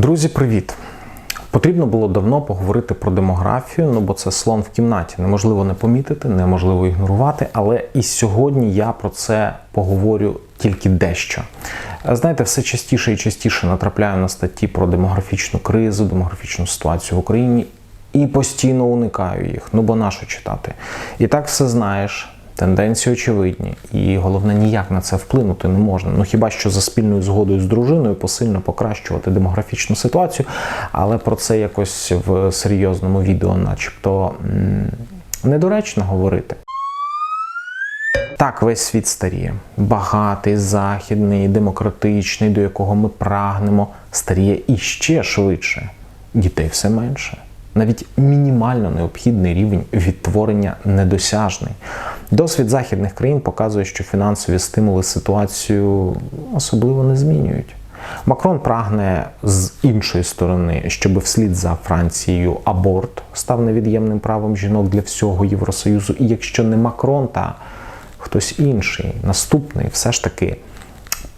Друзі, привіт! Потрібно було давно поговорити про демографію, ну бо це слон в кімнаті. Неможливо не помітити, неможливо ігнорувати. Але і сьогодні я про це поговорю тільки дещо. Знаєте, все частіше і частіше натрапляю на статті про демографічну кризу, демографічну ситуацію в Україні і постійно уникаю їх. Ну бо нащо читати? І так все знаєш. Тенденції очевидні, і головне, ніяк на це вплинути не можна. Ну хіба що за спільною згодою з дружиною посильно покращувати демографічну ситуацію, але про це якось в серйозному відео, начебто, недоречно говорити. Так, весь світ старіє. Багатий, західний, демократичний, до якого ми прагнемо, старіє іще швидше. Дітей все менше. Навіть мінімально необхідний рівень відтворення недосяжний. Досвід західних країн показує, що фінансові стимули ситуацію особливо не змінюють. Макрон прагне з іншої сторони, щоб вслід за Францією аборт став невід'ємним правом жінок для всього Євросоюзу. І якщо не Макрон, та хтось інший, наступний, все ж таки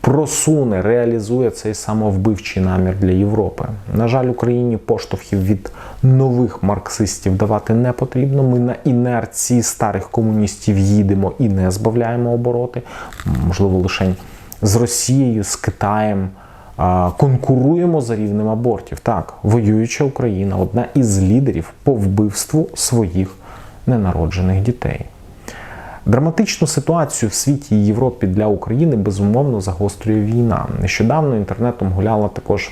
просуне, реалізує цей самовбивчий намір для Європи. На жаль, Україні поштовхів від нових марксистів давати не потрібно. Ми на інерції старих комуністів їдемо і не збавляємо обороти. Можливо, лише з Росією, з Китаєм. Конкуруємо за рівнем абортів. Так, воююча Україна одна із лідерів по вбивству своїх ненароджених дітей. Драматичну ситуацію в світі і Європі для України безумовно загострює війна. Нещодавно інтернетом гуляла також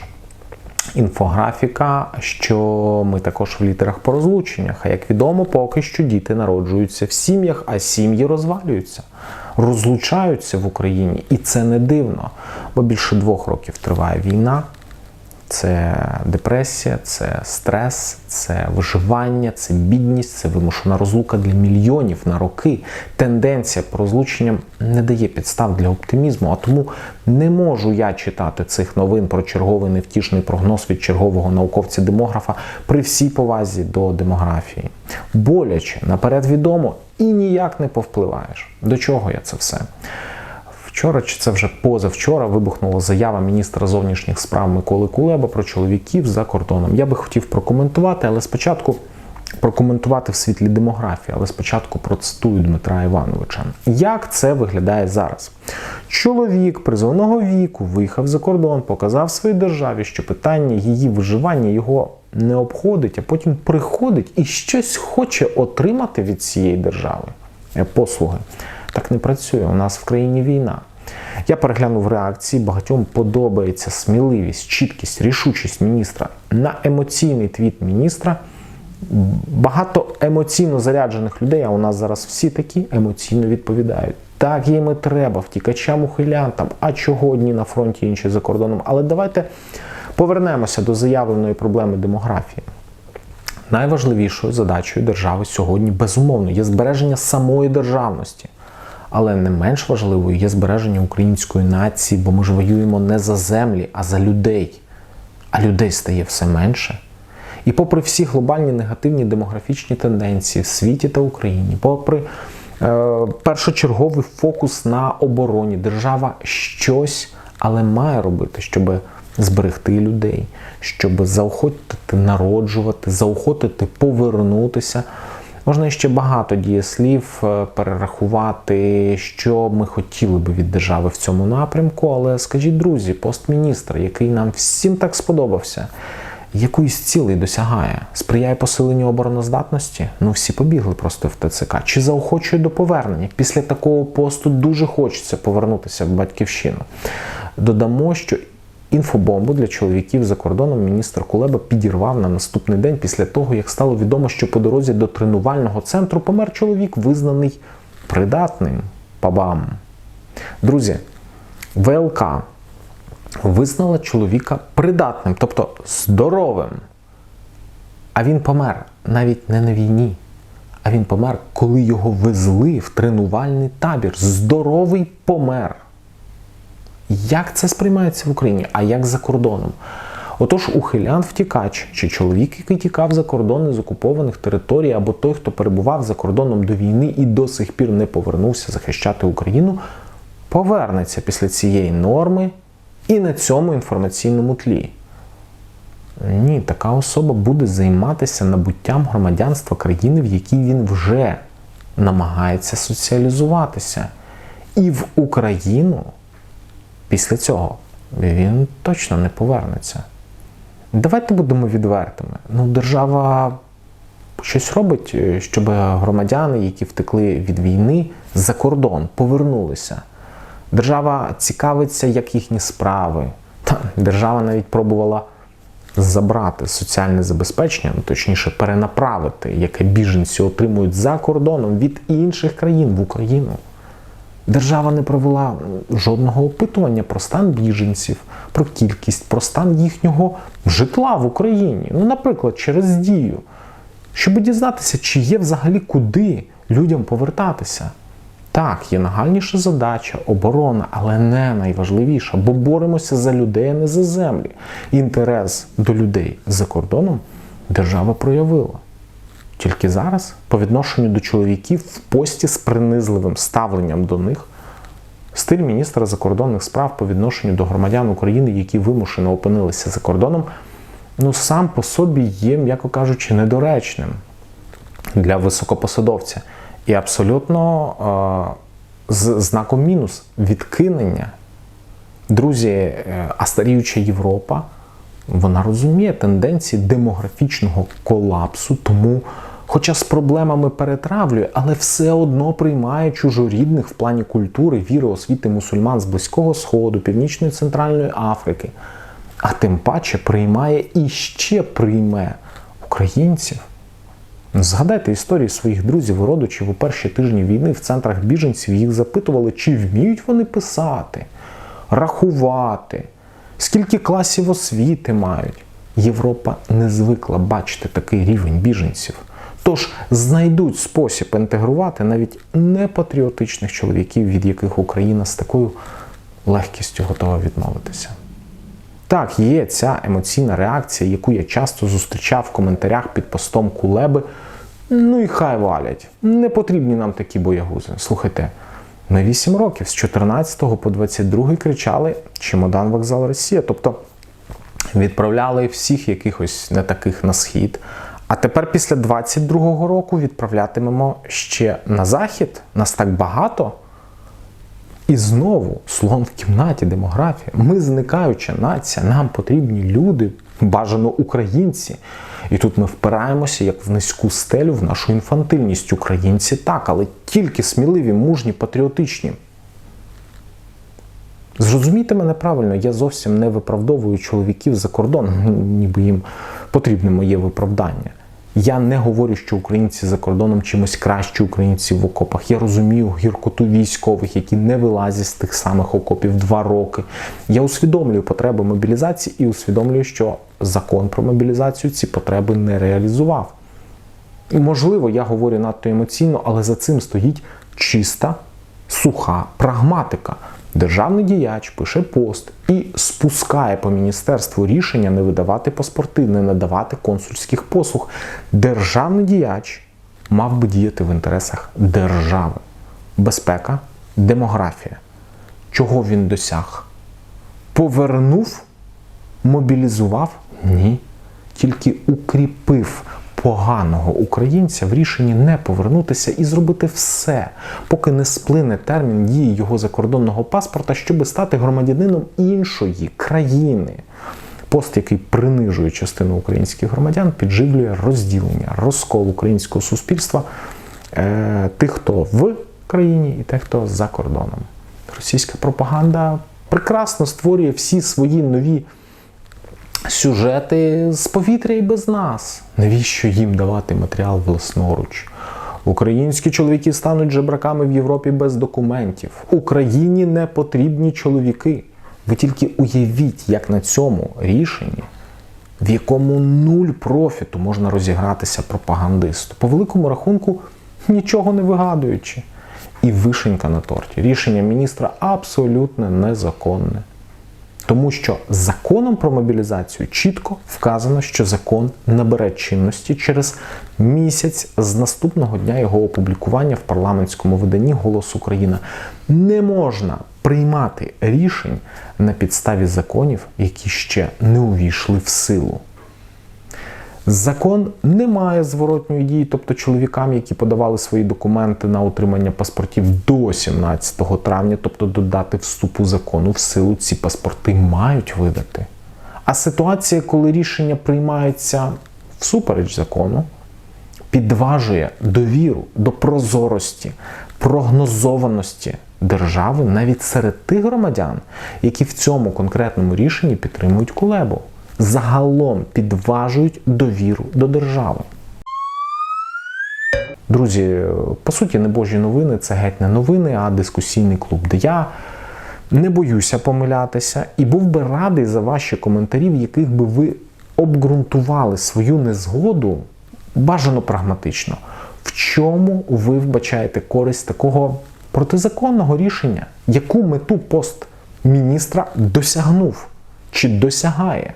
інфографіка, що ми також в літерах по розлученнях. А як відомо, поки що діти народжуються в сім'ях, а сім'ї розвалюються, розлучаються в Україні. І це не дивно, бо більше двох років триває війна. Це депресія, це стрес, це виживання, це бідність, це вимушена розлука для мільйонів на роки. Тенденція по розлученням не дає підстав для оптимізму. А тому не можу я читати цих новин про черговий невтішний прогноз від чергового науковця-демографа при всій повазі до демографії. Боляче наперед відомо і ніяк не повпливаєш. До чого я це все? Вчора, чи це вже позавчора, вибухнула заява міністра зовнішніх справ Миколи Кулеба про чоловіків за кордоном. Я би хотів прокоментувати, але спочатку прокоментувати в світлі демографії, але спочатку процитую Дмитра Івановича. Як це виглядає зараз? Чоловік призовного віку виїхав за кордон, показав своїй державі, що питання її виживання його не обходить, а потім приходить і щось хоче отримати від цієї держави. Е, послуги. Так не працює. У нас в країні війна. Я переглянув реакції, багатьом подобається сміливість, чіткість, рішучість міністра на емоційний твіт міністра. Багато емоційно заряджених людей, а у нас зараз всі такі емоційно відповідають. Так, їм і треба, втікачам, ухилянтам, а чого одні на фронті, інші за кордоном. Але давайте повернемося до заявленої проблеми демографії. Найважливішою задачею держави сьогодні, безумовно, є збереження самої державності. Але не менш важливою є збереження української нації, бо ми ж воюємо не за землі, а за людей. А людей стає все менше. І попри всі глобальні негативні демографічні тенденції в світі та Україні, попри е, першочерговий фокус на обороні, держава щось, але має робити, щоб зберегти людей, щоб заохотити народжувати, заохотити повернутися. Можна ще багато дієслів е, перерахувати, що ми хотіли би від держави в цьому напрямку. Але скажіть, друзі, постміністр, який нам всім так сподобався, якоїсь цілей досягає, сприяє посиленню обороноздатності? Ну всі побігли просто в ТЦК. Чи заохочує до повернення? Після такого посту дуже хочеться повернутися в батьківщину. Додамо, що Інфобомбу для чоловіків за кордоном міністр Кулеба підірвав на наступний день після того, як стало відомо, що по дорозі до тренувального центру помер чоловік, визнаний придатним пабам. Друзі, ВЛК визнала чоловіка придатним, тобто здоровим. А він помер навіть не на війні. А він помер, коли його везли в тренувальний табір. Здоровий помер. Як це сприймається в Україні, а як за кордоном? Отож, ухилянт втікач, чи чоловік, який тікав за кордони з окупованих територій, або той, хто перебував за кордоном до війни і до сих пір не повернувся захищати Україну, повернеться після цієї норми і на цьому інформаційному тлі. Ні, така особа буде займатися набуттям громадянства країни, в якій він вже намагається соціалізуватися. І в Україну після цього він точно не повернеться. Давайте будемо відвертими. Ну, держава щось робить, е, щоб громадяни, які втекли від війни за кордон, повернулися. Держава цікавиться, як їхні справи. Та, держава навіть пробувала забрати соціальне забезпечення, ну, точніше, перенаправити, яке біженці отримують за кордоном від інших країн в Україну. Держава не провела жодного опитування про стан біженців, про кількість, про стан їхнього житла в Україні. Ну, наприклад, через дію, щоб дізнатися, чи є взагалі куди людям повертатися. Так, є нагальніша задача, оборона, але не найважливіша, бо боремося за людей, а не за землі. Інтерес до людей за кордоном держава проявила. Тільки зараз, по відношенню до чоловіків в пості з принизливим ставленням до них, стиль міністра закордонних справ по відношенню до громадян України, які вимушено опинилися за кордоном, ну сам по собі є, м'яко кажучи, недоречним для високопосадовця. І абсолютно е, з знаком мінус відкинення. Друзі, е, а старіюча Європа, вона розуміє тенденції демографічного колапсу, тому, хоча з проблемами перетравлює, але все одно приймає чужорідних в плані культури, віри, освіти мусульман з Близького Сходу, Північної Центральної Африки, а тим паче приймає і ще прийме українців. Згадайте історії своїх друзів і родичів у перші тижні війни в центрах біженців їх запитували, чи вміють вони писати, рахувати, скільки класів освіти мають. Європа не звикла бачити такий рівень біженців. Тож знайдуть спосіб інтегрувати навіть непатріотичних чоловіків, від яких Україна з такою легкістю готова відмовитися. Так, є ця емоційна реакція, яку я часто зустрічав в коментарях під постом Кулеби. Ну і хай валять. Не потрібні нам такі боягузи. Слухайте, ми 8 років з 14 по 22 кричали Чемодан вокзал Росія. Тобто відправляли всіх якихось не таких на схід. А тепер після 22-го року відправлятимемо ще на захід. Нас так багато. І знову слон в кімнаті демографія. Ми зникаюча нація, нам потрібні люди, бажано українці. І тут ми впираємося як в низьку стелю в нашу інфантильність. Українці так, але тільки сміливі, мужні, патріотичні. Зрозумійте мене правильно, я зовсім не виправдовую чоловіків за кордоном, ніби їм потрібне моє виправдання. Я не говорю, що українці за кордоном чимось кращі українців в окопах. Я розумію гіркоту військових, які не вилазять з тих самих окопів два роки. Я усвідомлюю потреби мобілізації і усвідомлюю, що закон про мобілізацію ці потреби не реалізував. Можливо, я говорю надто емоційно, але за цим стоїть чиста, суха прагматика. Державний діяч пише пост і спускає по міністерству рішення не видавати паспорти, не надавати консульських послуг. Державний діяч мав би діяти в інтересах держави. Безпека, демографія. Чого він досяг? Повернув, мобілізував? Ні. Тільки укріпив поганого українця в рішенні не повернутися і зробити все, поки не сплине термін дії його закордонного паспорта, щоб стати громадянином іншої країни. Пост, який принижує частину українських громадян, підживлює розділення, розкол українського суспільства е, тих, хто в країні, і тих, хто за кордоном. Російська пропаганда прекрасно створює всі свої нові сюжети з повітря і без нас. Навіщо їм давати матеріал власноруч? Українські чоловіки стануть жебраками в Європі без документів. Україні не потрібні чоловіки. Ви тільки уявіть, як на цьому рішенні, в якому нуль профіту можна розігратися пропагандисту. По великому рахунку, нічого не вигадуючи. І вишенька на торті. Рішення міністра абсолютно незаконне. Тому що законом про мобілізацію чітко вказано, що закон набере чинності через місяць з наступного дня його опублікування в парламентському виданні Голос Україна. Не можна приймати рішень на підставі законів, які ще не увійшли в силу. Закон не має зворотньої дії, тобто чоловікам, які подавали свої документи на отримання паспортів до 17 травня, тобто до дати вступу закону в силу, ці паспорти мають видати. А ситуація, коли рішення приймаються всупереч закону, підважує довіру до прозорості, прогнозованості держави навіть серед тих громадян, які в цьому конкретному рішенні підтримують Кулебу. Загалом підважують довіру до держави. Друзі, по суті, небожі новини це геть не новини, а дискусійний клуб, де я не боюся помилятися і був би радий за ваші коментарі, в яких би ви обґрунтували свою незгоду бажано прагматично. В чому ви вбачаєте користь такого протизаконного рішення? Яку мету пост міністра досягнув чи досягає?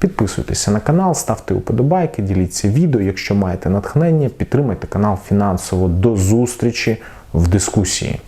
Підписуйтеся на канал, ставте уподобайки, діліться відео. Якщо маєте натхнення, підтримайте канал фінансово. До зустрічі в дискусії.